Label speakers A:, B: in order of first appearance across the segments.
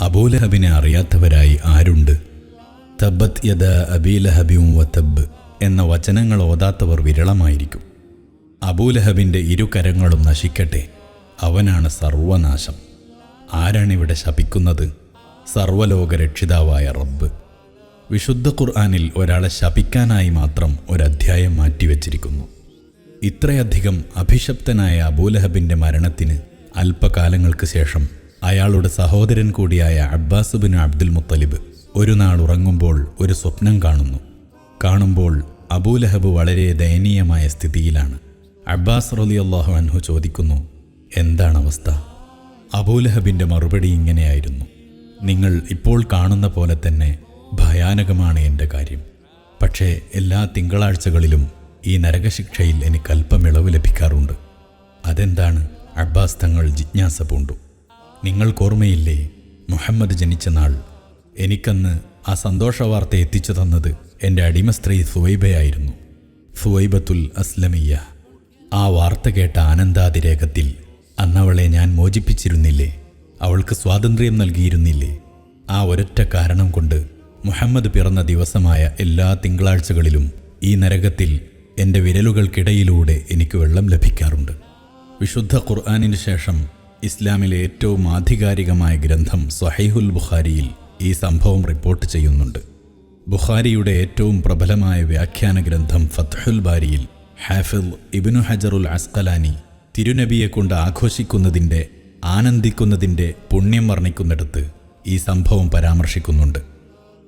A: അബൂലഹബിനെ അറിയാത്തവരായി ആരുണ്ട്? തബ്ബത് യദ അബീലഹബിയും വത്തബ് എന്ന വചനങ്ങൾ ഓതാത്തവർ വിരളമായിരിക്കും. അബൂലഹബിന്റെ ഇരു കരങ്ങളും നശിക്കട്ടെ. അവനാണ് സർവനാശം. ആരാണിവിടെ ശപിക്കുന്നത്? സർവലോക രക്ഷിതാവായ റബ്ബ്. വിശുദ്ധ ഖുർആാനിൽ ഒരാളെ ശപിക്കാനായി മാത്രം ഒരധ്യായം മാറ്റിവെച്ചിരിക്കുന്നു. ഇത്രയധികം അഭിശപ്തനായ അബൂലഹബിന്റെ മരണത്തിന് അല്പകാലങ്ങൾക്ക് ശേഷം അയാളുടെ സഹോദരൻ കൂടിയായ അബ്ബാസ് ബിൻ അബ്ദുൽ മുത്തലിബ് ഒരു നാൾ ഉറങ്ങുമ്പോൾ ഒരു സ്വപ്നം കാണുന്നു. കാണുമ്പോൾ അബൂലഹബ് വളരെ ദയനീയമായ സ്ഥിതിയിലാണ്. അബ്ബാസ് റലി അള്ളാഹു അൻഹു ചോദിക്കുന്നു എന്താണ് അവസ്ഥ? അബൂലഹബിന്റെ മറുപടി ഇങ്ങനെയായിരുന്നു നിങ്ങൾ ഇപ്പോൾ കാണുന്ന പോലെ തന്നെ ഭയാനകമാണ് എന്റെ കാര്യം. പക്ഷേ എല്ലാ തിങ്കളാഴ്ചകളിലും ഈ നരകശിക്ഷയിൽ എനിക്ക് അല്പം ഇളവ് ലഭിക്കാറുണ്ട്. അതെന്താണ്? അബ്ബാസ് തങ്ങൾ ജിജ്ഞാസ പൂണ്ടു നിങ്ങൾക്കോർമ്മയില്ലേ മുഹമ്മദ് ജനിച്ച നാൾ എനിക്കന്ന് ആ സന്തോഷ വാർത്ത എത്തിച്ചു തന്നത് എന്റെ അടിമ സ്ത്രീ സുവൈബയായിരുന്നു സുവൈബത്തുൽ അസ്ലമിയ ആ വാർത്ത കേട്ട ആനന്ദാതിരേകത്തിൽ അന്നവളെ ഞാൻ മോചിപ്പിച്ചിരുന്നില്ലേ? അവൾക്ക് സ്വാതന്ത്ര്യം നൽകിയിരുന്നില്ലേ? ആ ഒരൊറ്റ കാരണം കൊണ്ട് മുഹമ്മദ് പിറന്ന ദിവസമായ എല്ലാ തിങ്കളാഴ്ചകളിലും ഈ നരകത്തിൽ എന്റെ വിരലുകൾക്കിടയിലൂടെ എനിക്ക് വെള്ളം ലഭിക്കാറുണ്ട്. വിശുദ്ധ ഖുർആാനിന് ശേഷം ഇസ്ലാമിലെ ഏറ്റവും ആധികാരികമായ ഗ്രന്ഥം സ്വഹൈഹുൽ ബുഖാരിയിൽ ഈ സംഭവം റിപ്പോർട്ട് ചെയ്യുന്നുണ്ട്. ബുഖാരിയുടെ ഏറ്റവും പ്രബലമായ വ്യാഖ്യാന ഗ്രന്ഥം ഫത്ഹുൽ ബാരിയിൽ ഹാഫിൽ ഇബ്നു ഹജറുൽ അസ്കലാനി തിരുനബിയെ കൊണ്ട് ആഘോഷിക്കുന്നതിൻ്റെ ആനന്ദിക്കുന്നതിൻ്റെ പുണ്യം വർണ്ണിക്കുന്നിടത്ത് ഈ സംഭവം പരാമർശിക്കുന്നുണ്ട്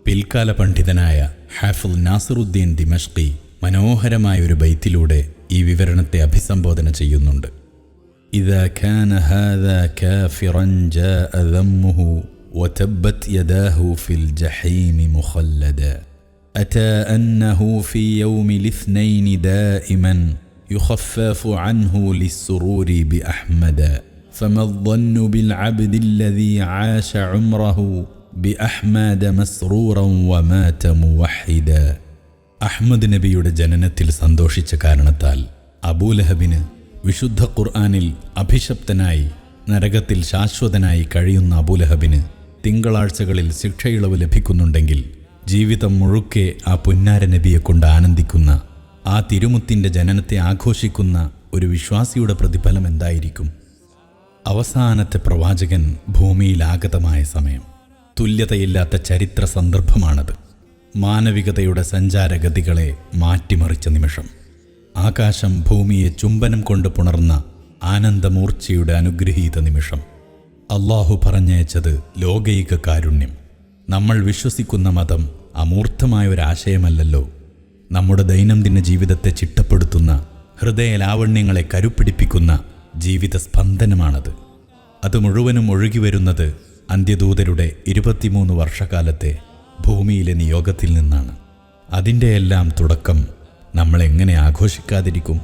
A: പിൽക്കാല പണ്ഡിതനായ ഹാഫിൽ നാസറുദ്ദീൻ ദിമഷ്കി മനോഹരമായ ഒരു ബൈത്തിലൂടെ ഈ വിവരണത്തെ അഭിസംബോധന ചെയ്യുന്നുണ്ട് إذا كان هذا كافرا جاء ذمه وتبت يداه في الجحيم مخلدا أتى أنه في يوم الاثنين دائما يخفف عنه للسرور بأحمدا فما الظن بالعبد الذي عاش عمره بأحمد مسرورا ومات موحدا അഹ്മദ് നബിയുടെ ജനനത്തിൽ സന്തോഷിച്ച കാരണത്താൽ അബൂലഹബിന് വിശുദ്ധ ഖുർആാനിൽ അഭിശപ്തനായി നരകത്തിൽ ശാശ്വതനായി കഴിയുന്ന അബൂലഹബിന് തിങ്കളാഴ്ചകളിൽ ശിക്ഷയിളവ് ലഭിക്കുന്നുണ്ടെങ്കിൽ ജീവിതം മുഴുക്കെ ആ പൊന്നാര നബിയെ കൊണ്ട് ആനന്ദിക്കുന്ന ആ തിരുമുത്തിന്റെ ജനനത്തെ ആഘോഷിക്കുന്ന ഒരു വിശ്വാസിയുടെ പ്രതിഫലം എന്തായിരിക്കും? അവസാനത്തെ പ്രവാചകൻ ഭൂമിയിലാഗതമായ സമയം. തുല്യതയില്ലാത്ത ചരിത്ര സന്ദർഭമാണത്. മാനവികതയുടെ സഞ്ചാരഗതികളെ മാറ്റിമറിച്ച നിമിഷം. ആകാശം ഭൂമിയെ ചുംബനം കൊണ്ട് പുണർന്ന ആനന്ദമൂർച്ചയുടെ അനുഗ്രഹീത നിമിഷം. അള്ളാഹു പറഞ്ഞയച്ചത് ലോകൈക കാരുണ്യം. നമ്മൾ വിശ്വസിക്കുന്ന മതം അമൂർത്തമായ ഒരാശയമല്ലല്ലോ നമ്മുടെ ദൈനംദിന ജീവിതത്തെ ചിട്ടപ്പെടുത്തുന്ന ഹൃദയ ലാവണ്യങ്ങളെ കരുപ്പിടിപ്പിക്കുന്ന ജീവിത സ്പന്ദനമാണത്. അത് മുഴുവനും ഒഴുകി വരുന്നത് അന്ത്യദൂതരുടെ ഇരുപത്തിമൂന്ന് വർഷക്കാലത്തെ ഭൂമിയിലെ നിയോഗത്തിൽ നിന്നാണ്. അതിന്റെ എല്ലാം തുടക്കം നമ്മൾ എങ്ങനെ ആഘോഷിക്കാതിരിക്കും?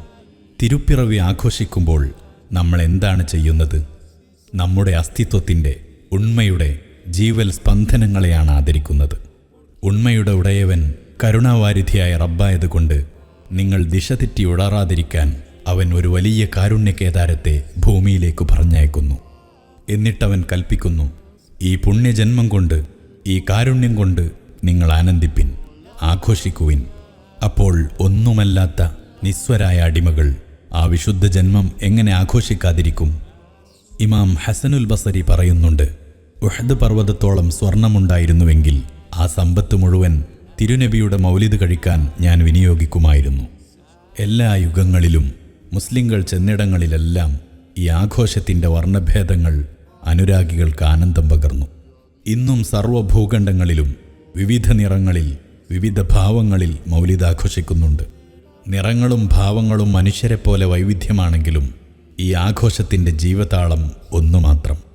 A: തിരുപ്പിറവി ആഘോഷിക്കുമ്പോൾ നമ്മൾ എന്താണ് ചെയ്യുന്നത്? നമ്മുടെ അസ്തിത്വത്തിന്റെ ഉണ്മയുടെ ജീവൽ സ്പന്ദനങ്ങളെയാണ് ആദരിക്കുന്നത്. ഉണ്മയുടെ ഉടയവൻ കരുണാവാരിധിയായ റബ്ബായതുകൊണ്ട് നിങ്ങൾ ദിശ തെറ്റി ഉടറാതിരിക്കാൻ അവൻ ഒരു വലിയ കാരുണ്യകേദാരത്തെ ഭൂമിയിലേക്ക് പറഞ്ഞയക്കുന്നു. എന്നിട്ടവൻ കൽപ്പിക്കുന്നു ഈ പുണ്യജന്മം കൊണ്ട് ഈ കാരുണ്യം കൊണ്ട് നിങ്ങൾ ആനന്ദിപ്പിൻ ആഘോഷിക്കുവിൻ. അപ്പോൾ ഒന്നുമല്ലാത്ത നിസ്വരായ അടിമകൾ ആ വിശുദ്ധ ജന്മം എങ്ങനെ ആഘോഷിക്കാതിരിക്കും? ഇമാം ഹസനുൽ ബസരി പറയുന്നുണ്ട് ഉഹദ് പർവതത്തോളം സ്വർണമുണ്ടായിരുന്നുവെങ്കിൽ ആ സമ്പത്ത് മുഴുവൻ തിരുനബിയുടെ മൗലിദ് കഴിക്കാൻ ഞാൻ വിനിയോഗിക്കുമായിരുന്നു. എല്ലാ യുഗങ്ങളിലും മുസ്ലിങ്ങൾ ചെന്നിടങ്ങളിലെല്ലാം ഈ ആഘോഷത്തിന്റെ വർണഭേദങ്ങൾ അനുരാഗികൾക്ക് ആനന്ദം പകർന്നു. ഇന്നും സർവഭൂഖണ്ഡങ്ങളിലും വിവിധ നിറങ്ങളിൽ വിവിധ ഭാവങ്ങളിൽ മൗലിദ് ആഘോഷിക്കുന്നുണ്ട്. നിറങ്ങളും ഭാവങ്ങളും മനുഷ്യരെപ്പോലെ വൈവിധ്യമാണെങ്കിലും ഈ ആഘോഷത്തിന്റെ ജീവതാളം ഒന്നു മാത്രം.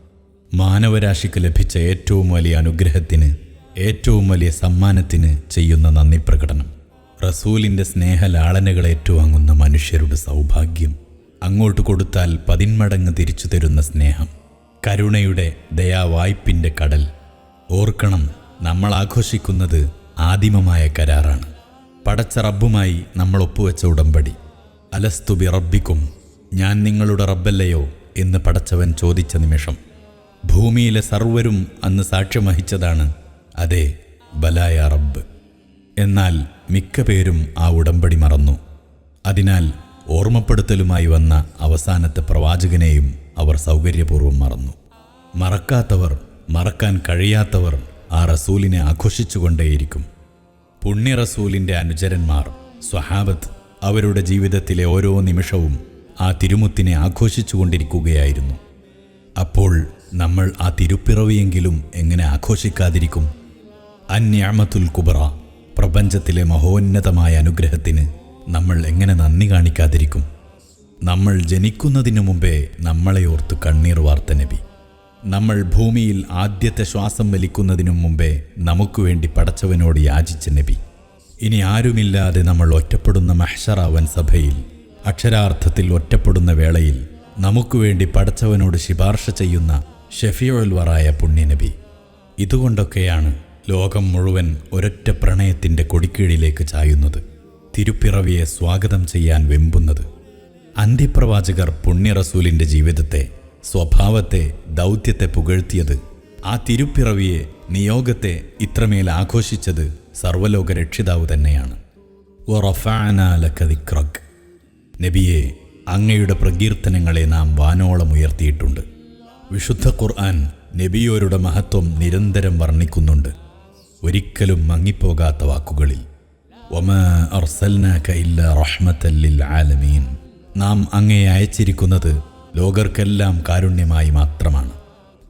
A: മാനവരാശിക്ക് ലഭിച്ച ഏറ്റവും വലിയ അനുഗ്രഹത്തിന് ഏറ്റവും വലിയ സമ്മാനത്തിന് ചെയ്യുന്ന നന്ദി പ്രകടനം. റസൂലിന്റെ സ്നേഹലാളനകൾ ഏറ്റുവാങ്ങുന്ന മനുഷ്യരുടെ സൗഭാഗ്യം അങ്ങോട്ട് കൊടുത്താൽ പതിന്മടങ്ങ് തിരിച്ചു തരുന്ന സ്നേഹം കരുണയുടെ ദയാവായ്പിന്റെ കടൽ. ഓർക്കണം നമ്മൾ ആഘോഷിക്കുന്നത് ആദിമമായ കരാറാണ്. പടച്ച റബ്ബുമായി നമ്മൾ ഒപ്പുവെച്ച ഉടമ്പടി. അലസ്തുബി റബ്ബിക്കും ഞാൻ നിങ്ങളുടെ റബ്ബല്ലയോ എന്ന് പടച്ചവൻ ചോദിച്ച നിമിഷം. ഭൂമിയിലെ സർവരും അന്ന് സാക്ഷ്യം വഹിച്ചതാണ്. അതെ ബലായ റബ്ബ്. എന്നാൽ മിക്ക പേരും ആ ഉടമ്പടി മറന്നു. അതിനാൽ ഓർമ്മപ്പെടുത്തലുമായി വന്ന അവസാനത്തെ പ്രവാചകനെയും അവർ സൗകര്യപൂർവം മറന്നു. മറക്കാത്തവർ മറക്കാൻ കഴിയാത്തവർ ആ റസൂലിനെ ആഘോഷിച്ചുകൊണ്ടേയിരിക്കും. പുണ്യ റസൂലിന്റെ അനുചരന്മാർ സ്വഹാബത്ത് അവരുടെ ജീവിതത്തിലെ ഓരോ നിമിഷവും ആ തിരുമുത്തിനെ ആഘോഷിച്ചുകൊണ്ടിരിക്കുകയായിരുന്നു. അപ്പോൾ നമ്മൾ ആ തിരുപ്പിറവിയെങ്കിലും എങ്ങനെ ആഘോഷിക്കാതിരിക്കും? അന്യാമത്തുൽ കുബറ പ്രപഞ്ചത്തിലെ മഹോന്നതമായ അനുഗ്രഹത്തിന് നമ്മൾ എങ്ങനെ നന്ദി കാണിക്കാതിരിക്കും? നമ്മൾ ജനിക്കുന്നതിനു മുമ്പേ നമ്മളെ ഓർത്ത് കണ്ണീർ വാർത്ത നബി. നമ്മൾ ഭൂമിയിൽ ആദ്യത്തെ ശ്വാസം വലിക്കുന്നതിനു മുമ്പേ നമുക്ക് വേണ്ടി പടച്ചവനോട് യാചിച്ച നബി. ഇനി ആരുമില്ലാതെ നമ്മൾ ഒറ്റപ്പെടുന്ന മഹ്ഷറാവൻ സഭയിൽ അക്ഷരാർത്ഥത്തിൽ ഒറ്റപ്പെടുന്ന വേളയിൽ നമുക്ക് വേണ്ടി പടച്ചവനോട് ശിപാർശ ചെയ്യുന്ന ഷെഫിയുൽ വറായ പുണ്യനബി. ഇതുകൊണ്ടൊക്കെയാണ് ലോകം മുഴുവൻ ഒരൊറ്റ പ്രണയത്തിന്റെ കൊടിക്കീഴിലേക്ക് ചായുന്നത്. തിരുപ്പിറവിയെ സ്വാഗതം ചെയ്യാൻ വെമ്പുന്നത്. അന്ത്യപ്രവാചകർ പുണ്യറസൂലിന്റെ ജീവിതത്തെ സ്വഭാവത്തെ ദൗത്യത്തെ പുകഴ്ത്തിയത് ആ തിരുപ്പിറവിയെ നിയോഗത്തെ ഇത്രമേൽ ആഘോഷിച്ചത് സർവലോക രക്ഷിതാവ് തന്നെയാണ്. നബിയെ അങ്ങയുടെ പ്രകീർത്തനങ്ങളെ നാം വാനോളം ഉയർത്തിയിട്ടുണ്ട്. വിശുദ്ധ ഖുർആൻ നബിയോരുടെ മഹത്വം നിരന്തരം വർണിക്കുന്നുണ്ട്. ഒരിക്കലും മങ്ങിപ്പോകാത്ത വാക്കുകളിൽ. അർസൽനാക ആലമീൻ. നാം അങ്ങയെ അയച്ചിരിക്കുന്നത് ലോകർക്കെല്ലാം കാരുണ്യമായി മാത്രമാണ്.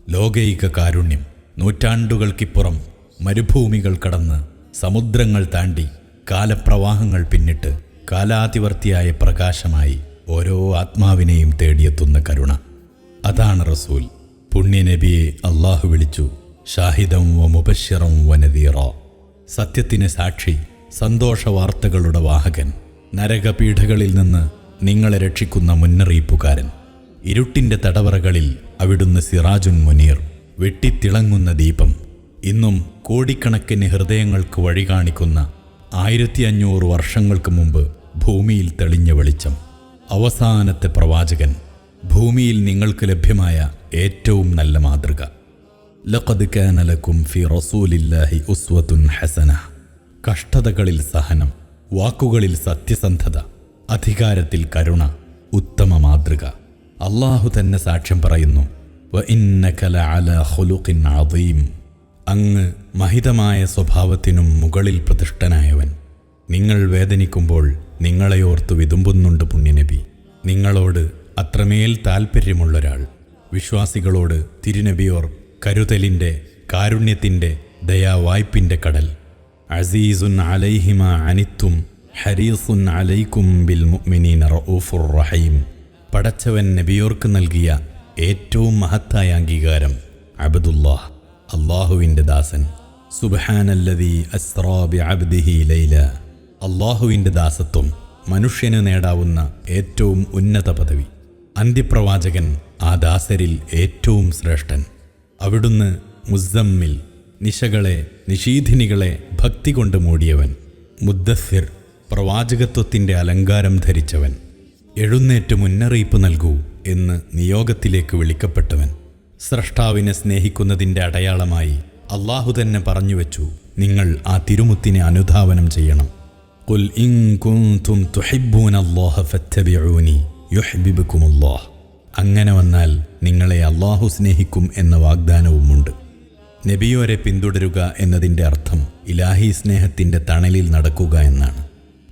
A: ലോകൈക കാരുണ്യം നൂറ്റാണ്ടുകൾക്കിപ്പുറം മരുഭൂമികൾ കടന്ന് സമുദ്രങ്ങൾ താണ്ടി കാലപ്രവാഹങ്ങൾ പിന്നിട്ട് കാലാതിവർത്തിയായ പ്രകാശമായി ഓരോ ആത്മാവിനെയും തേടിയെത്തുന്ന കരുണ. അതാണ് റസൂൽ. പുണ്യനബിയെ അള്ളാഹു വിളിച്ചു ഷാഹിദം വ മുബശ്ശിറം വനദീറ സത്യത്തിന് സാക്ഷി സന്തോഷ വാർത്തകളുടെ വാഹകൻ. നരകപീഠകളിൽ നിന്ന് നിങ്ങളെ രക്ഷിക്കുന്ന മുന്നറിയിപ്പുകാരൻ. ഇരുട്ടിന്റെ തടവറകളിൽ അവിടുന്ന് സിറാജുൻ മുനീർ വെട്ടിത്തിളങ്ങുന്ന ദീപം. ഇന്നും കോടിക്കണക്കിന് ഹൃദയങ്ങൾക്ക് വഴി കാണിക്കുന്ന ആയിരത്തി അഞ്ഞൂറ് വർഷങ്ങൾക്ക് മുമ്പ് ഭൂമിയിൽ തെളിഞ്ഞ വെളിച്ചം. അവസാനത്തെ പ്രവാചകൻ ഭൂമിയിൽ നിങ്ങൾക്ക് ലഭ്യമായ ഏറ്റവും നല്ല മാതൃക. ലഖദ് കാനലക്കും ഫി റസൂലില്ലാഹി ഉസ്വത്തുൻ ഹസന. കഷ്ടതകളിൽ സഹനം വാക്കുകളിൽ സത്യസന്ധത അധികാരത്തിൽ കരുണ ഉത്തമ മാതൃക. അള്ളാഹു തന്നെ സാക്ഷ്യം പറയുന്നു "വ ഇന്നക അല ഹുലുഖിൻ അദീം." അങ്ങ് മഹിതമായ സ്വഭാവത്തിനും മുകളിൽ പ്രതിഷ്ഠനായവൻ. നിങ്ങൾ വേദനിക്കുമ്പോൾ നിങ്ങളെയോർത്ത് വിതുമ്പുന്നുണ്ട് പുണ്യനബി. നിങ്ങളോട് അത്രമേൽ താൽപ്പര്യമുള്ളൊരാൾ വിശ്വാസികളോട് തിരുനബിയോർ കരുതലിന്റെ കാരുണ്യത്തിന്റെ ദയാവായ്പിന്റെ കടൽ. അസീസുൻ അലൈഹിമ അനിത്തും ഹരീസുൻ അലൈക്കും ബിൽ മുഅ്മിനീന റഊഫുർ റഹീം. പടച്ചവൻ നബിയോർക്ക് നൽകിയ ഏറ്റവും മഹത്തായ അംഗീകാരം അബ്ദുല്ലാഹ് അള്ളാഹുവിന്റെ ദാസൻ. സുബ്ഹാനല്ലദീ അസ്രാബി അബ്ദിഹി ലൈല. അള്ളാഹുവിന്റെ ദാസത്വം മനുഷ്യന് നേടാവുന്ന ഏറ്റവും ഉന്നത പദവി. അന്ത്യപ്രവാചകൻ ആ ദാസരിൽ ഏറ്റവും ശ്രേഷ്ഠൻ അവിടുന്ന് മുസമ്മിൽ നിശകളെ നിഷീധിനികളെ ഭക്തി കൊണ്ട് മൂടിയവൻ മുദ്ദസ്സിർ പ്രവാചകത്വത്തിൻ്റെ അലങ്കാരം ധരിച്ചവൻ എഴുന്നേറ്റ് മുന്നറിയിപ്പ് നൽകൂ എന്ന് നിയോഗത്തിലേക്ക് വിളിക്കപ്പെട്ടവൻ സ്രഷ്ടാവിനെ സ്നേഹിക്കുന്നതിൻ്റെ അടയാളമായി അള്ളാഹു തന്നെ പറഞ്ഞുവെച്ചു നിങ്ങൾ ആ തിരുമുത്തിനെ അനുധാവനം ചെയ്യണം قل إن كنتم تحبون الله فاتبعوني യുഹബിബുക്കുമുല്ലാഹ്. അങ്ങനെ വന്നാൽ നിങ്ങളെ അള്ളാഹു സ്നേഹിക്കും എന്ന വാഗ്ദാനവുമുണ്ട്. നബിയോരെ പിന്തുടരുക എന്നതിന്റെ അർത്ഥം ഇലാഹി സ്നേഹത്തിന്റെ തണലിൽ നടക്കുക എന്നാണ്.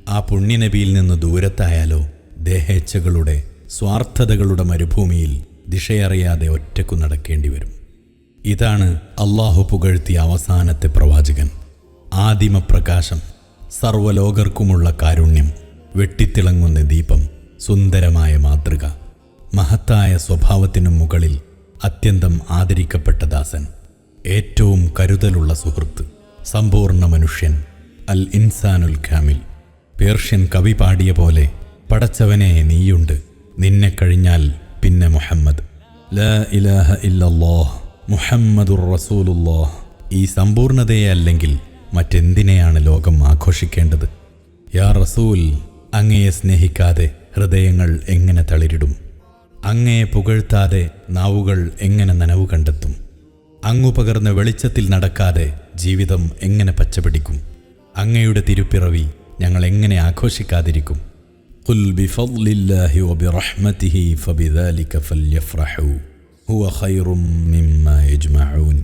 A: ആ പുണ്യനബിയിൽ നിന്ന് ദൂരത്തായാലോ ദേഹേച്ഛകളുടെ സ്വാർത്ഥതകളുടെ മരുഭൂമിയിൽ ദിശയറിയാതെ ഒറ്റക്കു നടക്കേണ്ടി വരും ഇതാണ് അള്ളാഹു പുകഴ്ത്തിയ അവസാനത്തെ പ്രവാചകൻ. ആദിമപ്രകാശം സർവലോകർക്കുമുള്ള കാരുണ്യം വെട്ടിത്തിളങ്ങുന്ന ദീപം. സുന്ദരമായ മാതൃക. മഹത്തായ സ്വഭാവത്തിനു മുകളിൽ അത്യന്തം ആദരിക്കപ്പെട്ട ദാസൻ. ഏറ്റവും കരുതലുള്ള സുഹൃത്ത്. സമ്പൂർണ മനുഷ്യൻ. അൽ ഇൻസാനുൽ ഖാമിൽ. പേർഷ്യൻ കവി പാടിയ പോലെ പടച്ചവനെ നീയുണ്ട്. നിന്നെ കഴിഞ്ഞാൽ പിന്നെ മുഹമ്മദ്. ലാ ഇലാഹ ഇല്ലല്ലാഹ്. മുഹമ്മദുർ റസൂലുള്ളാഹ്. ഈ സമ്പൂർണതയെ അല്ലെങ്കിൽ മറ്റെന്തിനെയാണ് ലോകം ആഘോഷിക്കേണ്ടത്? യാ റസൂൽ അങ്ങയെ സ്നേഹിക്കാതെ ഹൃദയങ്ങൾ എങ്ങനെ തളിരിടും അങ്ങയെ പുകഴ്ത്താതെ നാവുകൾ എങ്ങനെ നനവ് കണ്ടെത്തും അങ്ങു പകർന്ന വെളിച്ചത്തിൽ നടക്കാതെ ജീവിതം എങ്ങനെ പച്ചപിടിക്കും അങ്ങയുടെ തിരുപ്പിറവി ഞങ്ങൾ എങ്ങനെ ആഘോഷിക്കാതിരിക്കും قل بفضل الله وبرحمته فبذلك فليفرحوا هو خير مما يجمعون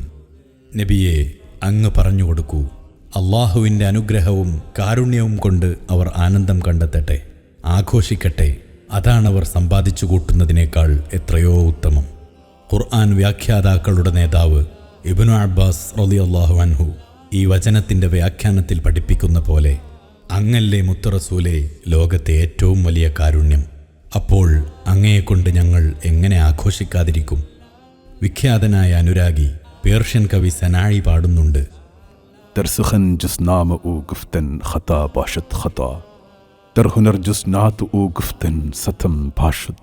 A: നബിയെ അങ്ങ് പറഞ്ഞു കൊടുക്കൂ അള്ളാഹുവിൻ്റെ അനുഗ്രഹവും കാരുണ്യവും കൊണ്ട് അവർ ആനന്ദം കണ്ടെത്തട്ടെ ആഘോഷിക്കട്ടെ അതാണവർ സമ്പാദിച്ചു കൂട്ടുന്നതിനേക്കാൾ എത്രയോ ഉത്തമം ഖുർആൻ വ്യാഖ്യാതാക്കളുടെ നേതാവ് ഇബ്നു അബ്ബാസ് റളിയല്ലാഹു അൻഹു ഈ വചനത്തിൻ്റെ വ്യാഖ്യാനത്തിൽ പഠിപ്പിക്കുന്ന പോലെ അങ്ങല്ലേ മുത്തറസൂലെ ലോകത്തെ ഏറ്റവും വലിയ കാരുണ്യം അപ്പോൾ അങ്ങയെക്കൊണ്ട് ഞങ്ങൾ എങ്ങനെ ആഘോഷിക്കാതിരിക്കും വിഖ്യാതനായ അനുരാഗി പേർഷ്യൻ കവി സനാഴി പാടുന്നുണ്ട്
B: در سخن جسنام او گفتن خطا باشد خطا സത്തം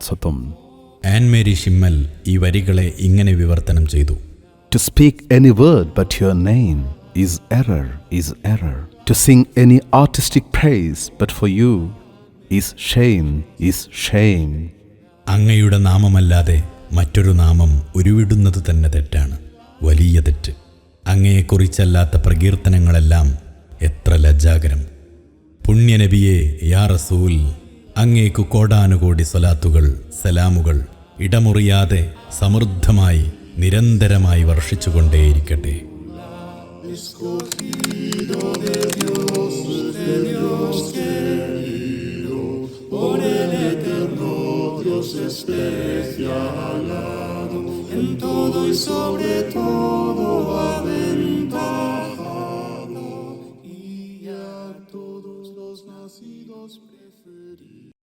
B: സത്തം ആൻ
A: മേരി ഷിമ്മൽ ഈ വരികളെ ഇങ്ങനെ വിവർത്തനം ചെയ്തു.
B: To speak any word but your name is error is error to sing any artistic prize but for you is shame is shame
A: അങ്ങയുടെ നാമമല്ലാതെ മറ്റൊരു നാമം ഉരുവിടുന്നത് തന്നെ തെറ്റാണ്. വലിയ തെറ്റ്. അങ്ങയെക്കുറിച്ചല്ലാത്ത പ്രകീർത്തനങ്ങളെല്ലാം എത്ര ലജ്ജാകരം. പുണ്യനബിയെ യാ റസൂൽ അങ്ങേക്കു കോടാനുകോടി സ്വലാത്തുകൾ സലാമുകൾ ഇടമുറിയാതെ സമൃദ്ധമായി നിരന്തരമായി വർഷിച്ചുകൊണ്ടേയിരിക്കട്ടെ.
C: En todo y sobre